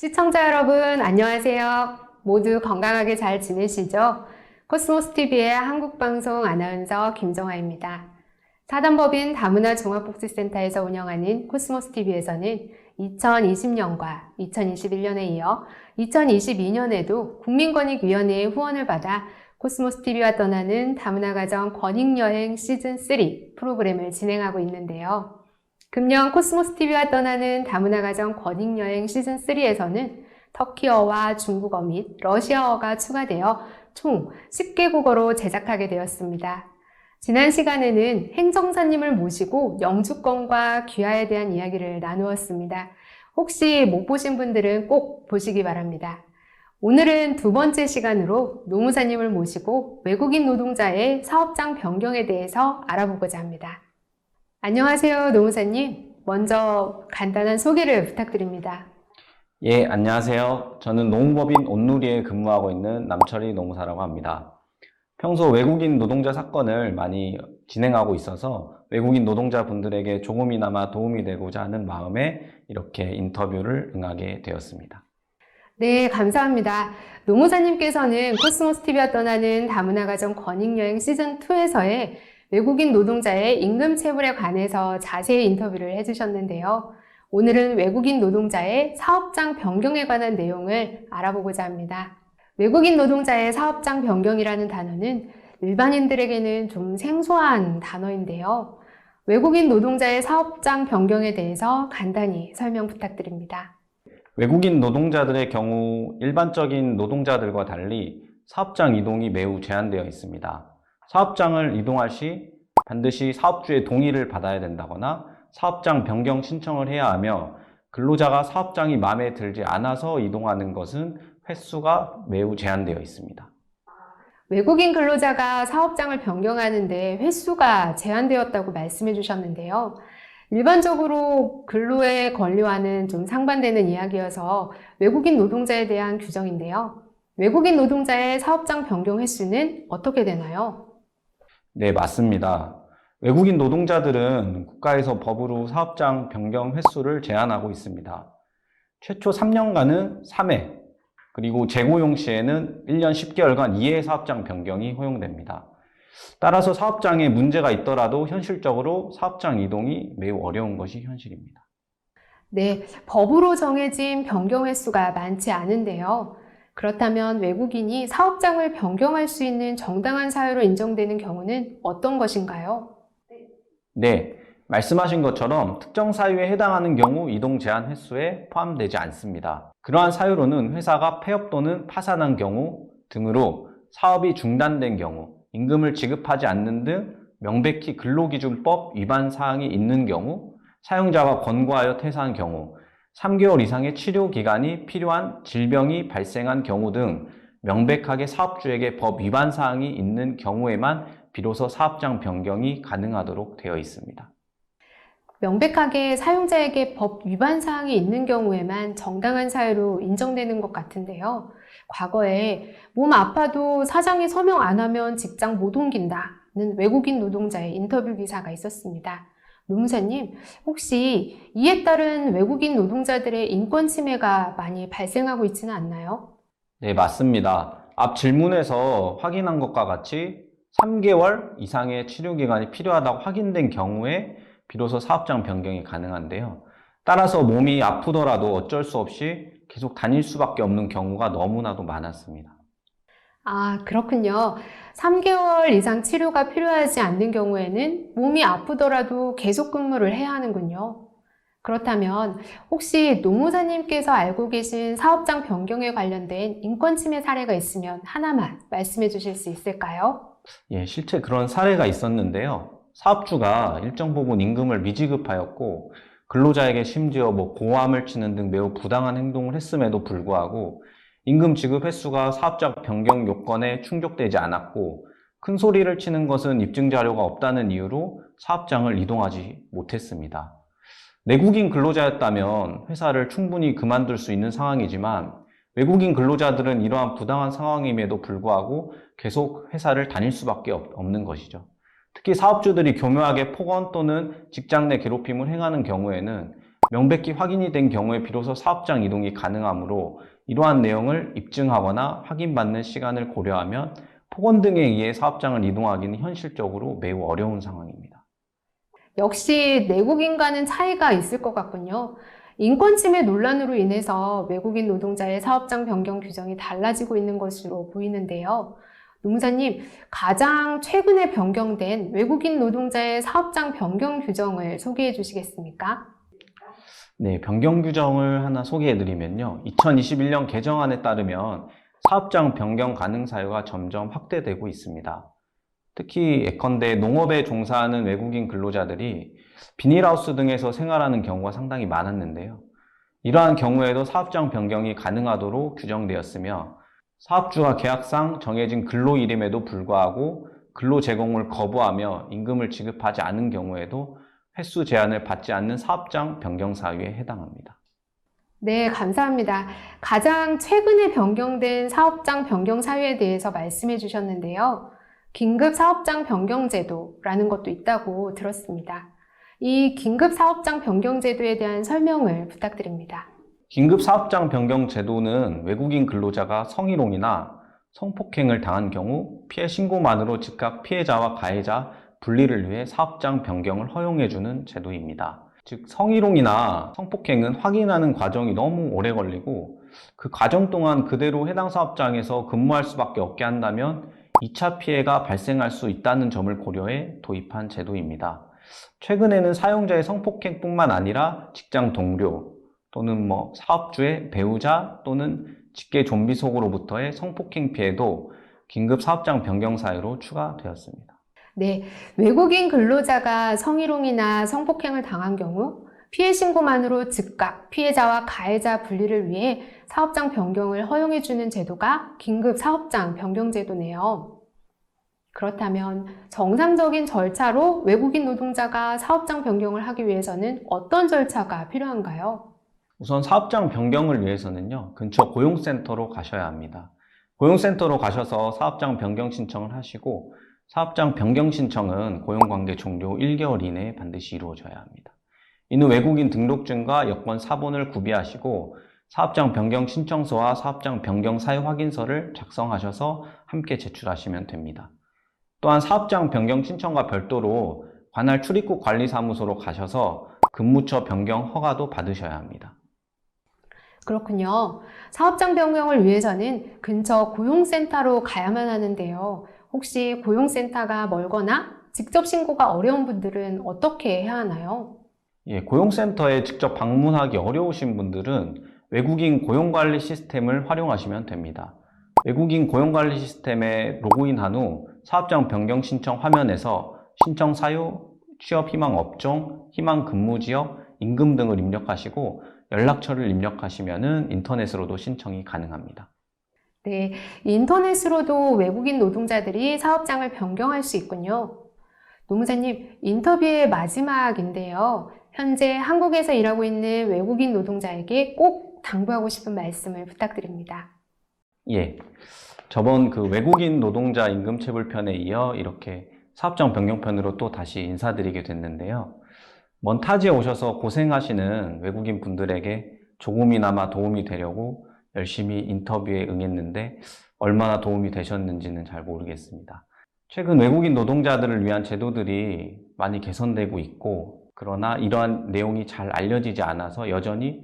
시청자 여러분, 안녕하세요. 모두 건강하게 잘 지내시죠? 코스모스 TV의 한국방송 아나운서 김정아입니다. 사단법인 다문화 종합복지센터에서 운영하는 코스모스 TV에서는 2020년과 2021년에 이어 2022년에도 국민권익위원회의 후원을 받아 코스모스 TV와 떠나는 다문화 가정 권익여행 시즌 3 프로그램을 진행하고 있는데요. 금년 코스모스 TV와 떠나는 다문화 가정 권익 여행 시즌 3에서는 터키어와 중국어 및 러시아어가 추가되어 총 10개국어로 제작하게 되었습니다. 지난 시간에는 행정사님을 모시고 영주권과 귀화에 대한 이야기를 나누었습니다. 혹시 못 보신 분들은 꼭 보시기 바랍니다. 오늘은 두 번째 시간으로 노무사님을 모시고 외국인 노동자의 사업장 변경에 대해서 알아보고자 합니다. 안녕하세요, 노무사님. 먼저 간단한 소개를 부탁드립니다. 예, 안녕하세요. 저는 노무법인 온누리에 근무하고 있는 남철희 노무사라고 합니다. 평소 외국인 노동자 사건을 많이 진행하고 있어서 외국인 노동자분들에게 조금이나마 도움이 되고자 하는 마음에 이렇게 인터뷰를 응하게 되었습니다. 네, 감사합니다. 노무사님께서는 코스모스 TV와 떠나는 다문화 가정 권익여행 시즌2에서의 외국인 노동자의 임금 체불에 관해서 자세히 인터뷰를 해주셨는데요. 오늘은 외국인 노동자의 사업장 변경에 관한 내용을 알아보고자 합니다. 외국인 노동자의 사업장 변경이라는 단어는 일반인들에게는 좀 생소한 단어인데요. 외국인 노동자의 사업장 변경에 대해서 간단히 설명 부탁드립니다. 외국인 노동자들의 경우 일반적인 노동자들과 달리 사업장 이동이 매우 제한되어 있습니다. 사업장을 이동할 시 반드시 사업주의 동의를 받아야 된다거나 사업장 변경 신청을 해야 하며 근로자가 사업장이 마음에 들지 않아서 이동하는 것은 횟수가 매우 제한되어 있습니다. 외국인 근로자가 사업장을 변경하는데 횟수가 제한되었다고 말씀해 주셨는데요. 일반적으로 근로의 권리와는 좀 상반되는 이야기여서 외국인 노동자에 대한 규정인데요. 외국인 노동자의 사업장 변경 횟수는 어떻게 되나요? 네, 맞습니다. 외국인 노동자들은 국가에서 법으로 사업장 변경 횟수를 제한하고 있습니다. 최초 3년간은 3회, 그리고 재고용 시에는 1년 10개월간 2회 사업장 변경이 허용됩니다. 따라서 사업장에 문제가 있더라도 현실적으로 사업장 이동이 매우 어려운 것이 현실입니다. 네, 법으로 정해진 변경 횟수가 많지 않은데요. 그렇다면 외국인이 사업장을 변경할 수 있는 정당한 사유로 인정되는 경우는 어떤 것인가요? 네, 말씀하신 것처럼 특정 사유에 해당하는 경우 이동 제한 횟수에 포함되지 않습니다. 그러한 사유로는 회사가 폐업 또는 파산한 경우 등으로 사업이 중단된 경우, 임금을 지급하지 않는 등 명백히 근로기준법 위반 사항이 있는 경우, 사용자가 권고하여 퇴사한 경우, 3개월 이상의 치료 기간이 필요한 질병이 발생한 경우 등 명백하게 사업주에게 법 위반 사항이 있는 경우에만 비로소 사업장 변경이 가능하도록 되어 있습니다. 명백하게 사용자에게 법 위반 사항이 있는 경우에만 정당한 사유로 인정되는 것 같은데요. 과거에 몸 아파도 사장이 서명 안 하면 직장 못 옮긴다는 외국인 노동자의 인터뷰 기사가 있었습니다. 노무사님, 혹시 이에 따른 외국인 노동자들의 인권 침해가 많이 발생하고 있지는 않나요? 네, 맞습니다. 앞 질문에서 확인한 것과 같이 3개월 이상의 치료 기간이 필요하다고 확인된 경우에 비로소 사업장 변경이 가능한데요. 따라서 몸이 아프더라도 어쩔 수 없이 계속 다닐 수밖에 없는 경우가 너무나도 많았습니다. 아, 그렇군요. 3개월 이상 치료가 필요하지 않는 경우에는 몸이 아프더라도 계속 근무를 해야 하는군요. 그렇다면 혹시 노무사님께서 알고 계신 사업장 변경에 관련된 인권 침해 사례가 있으면 하나만 말씀해 주실 수 있을까요? 예, 실제 그런 사례가 있었는데요. 사업주가 일정 부분 임금을 미지급하였고 근로자에게 심지어 뭐 고함을 치는 등 매우 부당한 행동을 했음에도 불구하고 임금 지급 횟수가 사업장 변경 요건에 충족되지 않았고 큰 소리를 치는 것은 입증 자료가 없다는 이유로 사업장을 이동하지 못했습니다. 내국인 근로자였다면 회사를 충분히 그만둘 수 있는 상황이지만 외국인 근로자들은 이러한 부당한 상황임에도 불구하고 계속 회사를 다닐 수밖에 없- 없는 것이죠. 특히 사업주들이 교묘하게 폭언 또는 직장 내 괴롭힘을 행하는 경우에는 명백히 확인이 된 경우에 비로소 사업장 이동이 가능하므로 이러한 내용을 입증하거나 확인받는 시간을 고려하면 폭언 등에 의해 사업장을 이동하기는 현실적으로 매우 어려운 상황입니다. 역시 내국인과는 차이가 있을 것 같군요. 인권 침해 논란으로 인해서 외국인 노동자의 사업장 변경 규정이 달라지고 있는 것으로 보이는데요. 노무사님, 가장 최근에 변경된 외국인 노동자의 사업장 변경 규정을 소개해 주시겠습니까? 네, 변경 규정을 하나 소개해 드리면요. 2021년 개정안에 따르면 사업장 변경 가능 사유가 점점 확대되고 있습니다. 특히 예컨대 농업에 종사하는 외국인 근로자들이 비닐하우스 등에서 생활하는 경우가 상당히 많았는데요. 이러한 경우에도 사업장 변경이 가능하도록 규정되었으며 사업주가 계약상 정해진 근로 이름에도 불구하고 근로 제공을 거부하며 임금을 지급하지 않은 경우에도 횟수 제한을 받지 않는 사업장 변경 사유에 해당합니다. 네, 감사합니다. 가장 최근에 변경된 사업장 변경 사유에 대해서 말씀해 주셨는데요. 긴급 사업장 변경 제도라는 것도 있다고 들었습니다. 이 긴급 사업장 변경 제도에 대한 설명을 부탁드립니다. 긴급 사업장 변경 제도는 외국인 근로자가 성희롱이나 성폭행을 당한 경우 피해 신고만으로 즉각 피해자와 가해자 분리를 위해 사업장 변경을 허용해주는 제도입니다. 즉, 성희롱이나 성폭행은 확인하는 과정이 너무 오래 걸리고 그 과정 동안 그대로 해당 사업장에서 근무할 수밖에 없게 한다면 2차 피해가 발생할 수 있다는 점을 고려해 도입한 제도입니다. 최근에는 사용자의 성폭행뿐만 아니라 직장 동료 또는 뭐 사업주의 배우자 또는 직계 좀비 속으로부터의 성폭행 피해도 긴급 사업장 변경 사유로 추가되었습니다. 네, 외국인 근로자가 성희롱이나 성폭행을 당한 경우 피해 신고만으로 즉각 피해자와 가해자 분리를 위해 사업장 변경을 허용해주는 제도가 긴급 사업장 변경 제도네요. 그렇다면 정상적인 절차로 외국인 노동자가 사업장 변경을 하기 위해서는 어떤 절차가 필요한가요? 우선 사업장 변경을 위해서는요, 근처 고용센터로 가셔야 합니다. 고용센터로 가셔서 사업장 변경 신청을 하시고, 사업장 변경 신청은 고용관계 종료 1개월 이내에 반드시 이루어져야 합니다. 이는 외국인 등록증과 여권 사본을 구비하시고, 사업장 변경 신청서와 사업장 변경 사유 확인서를 작성하셔서 함께 제출하시면 됩니다. 또한 사업장 변경 신청과 별도로 관할 출입국 관리사무소로 가셔서 근무처 변경 허가도 받으셔야 합니다. 그렇군요. 사업장 변경을 위해서는 근처 고용센터로 가야만 하는데요. 혹시 고용센터가 멀거나 직접 신고가 어려운 분들은 어떻게 해야 하나요? 예, 고용센터에 직접 방문하기 어려우신 분들은 외국인 고용관리 시스템을 활용하시면 됩니다. 외국인 고용관리 시스템에 로그인한 후 사업장 변경 신청 화면에서 신청 사유, 취업 희망 업종, 희망 근무 지역, 임금 등을 입력하시고 연락처를 입력하시면 인터넷으로도 신청이 가능합니다. 네, 인터넷으로도 외국인 노동자들이 사업장을 변경할 수 있군요. 노무사님, 인터뷰의 마지막인데요. 현재 한국에서 일하고 있는 외국인 노동자에게 꼭 당부하고 싶은 말씀을 부탁드립니다. 예. 저번 그 외국인 노동자 임금 체불편에 이어 이렇게 사업장 변경편으로 또 다시 인사드리게 됐는데요. 먼 타지에 오셔서 고생하시는 외국인 분들에게 조금이나마 도움이 되려고 열심히 인터뷰에 응했는데 얼마나 도움이 되셨는지는 잘 모르겠습니다. 최근 외국인 노동자들을 위한 제도들이 많이 개선되고 있고, 그러나 이러한 내용이 잘 알려지지 않아서 여전히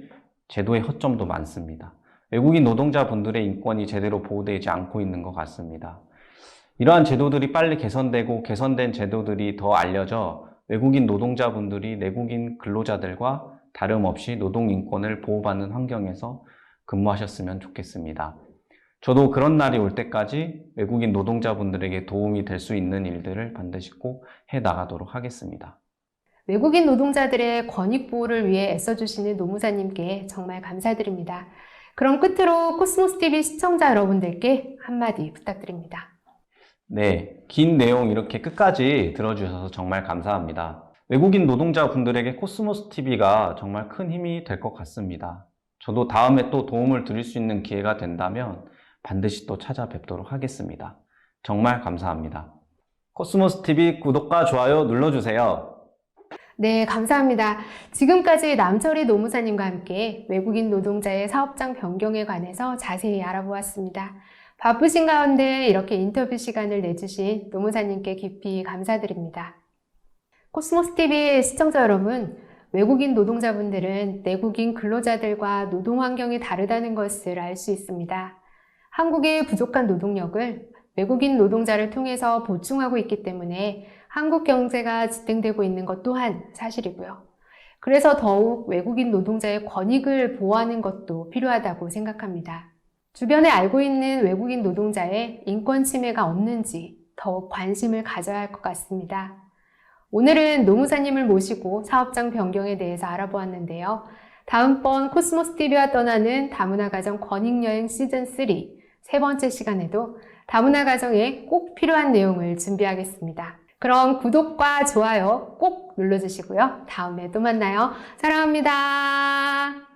제도의 허점도 많습니다. 외국인 노동자분들의 인권이 제대로 보호되지 않고 있는 것 같습니다. 이러한 제도들이 빨리 개선되고 개선된 제도들이 더 알려져 외국인 노동자분들이 내국인 근로자들과 다름없이 노동 인권을 보호받는 환경에서 근무하셨으면 좋겠습니다. 저도 그런 날이 올 때까지 외국인 노동자분들에게 도움이 될 수 있는 일들을 반드시 꼭 해 나가도록 하겠습니다. 외국인 노동자들의 권익 보호를 위해 애써주시는 노무사님께 정말 감사드립니다. 그럼 끝으로 코스모스 TV 시청자 여러분들께 한마디 부탁드립니다. 네, 긴 내용 이렇게 끝까지 들어주셔서 정말 감사합니다. 외국인 노동자분들에게 코스모스 TV가 정말 큰 힘이 될 것 같습니다. 저도 다음에 또 도움을 드릴 수 있는 기회가 된다면 반드시 또 찾아뵙도록 하겠습니다. 정말 감사합니다. 코스모스 TV 구독과 좋아요 눌러주세요. 네, 감사합니다. 지금까지 남철희 노무사님과 함께 외국인 노동자의 사업장 변경에 관해서 자세히 알아보았습니다. 바쁘신 가운데 이렇게 인터뷰 시간을 내주신 노무사님께 깊이 감사드립니다. 코스모스 TV 시청자 여러분, 외국인 노동자분들은 내국인 근로자들과 노동 환경이 다르다는 것을 알 수 있습니다. 한국의 부족한 노동력을 외국인 노동자를 통해서 보충하고 있기 때문에 한국 경제가 지탱되고 있는 것 또한 사실이고요. 그래서 더욱 외국인 노동자의 권익을 보호하는 것도 필요하다고 생각합니다. 주변에 알고 있는 외국인 노동자의 인권 침해가 없는지 더욱 관심을 가져야 할 것 같습니다. 오늘은 노무사님을 모시고 사업장 변경에 대해서 알아보았는데요. 다음번 코스모스 TV와 떠나는 다문화 가정 권익여행 시즌 3 세 번째 시간에도 다문화 가정에 꼭 필요한 내용을 준비하겠습니다. 그럼 구독과 좋아요 꼭 눌러주시고요. 다음에 또 만나요. 사랑합니다.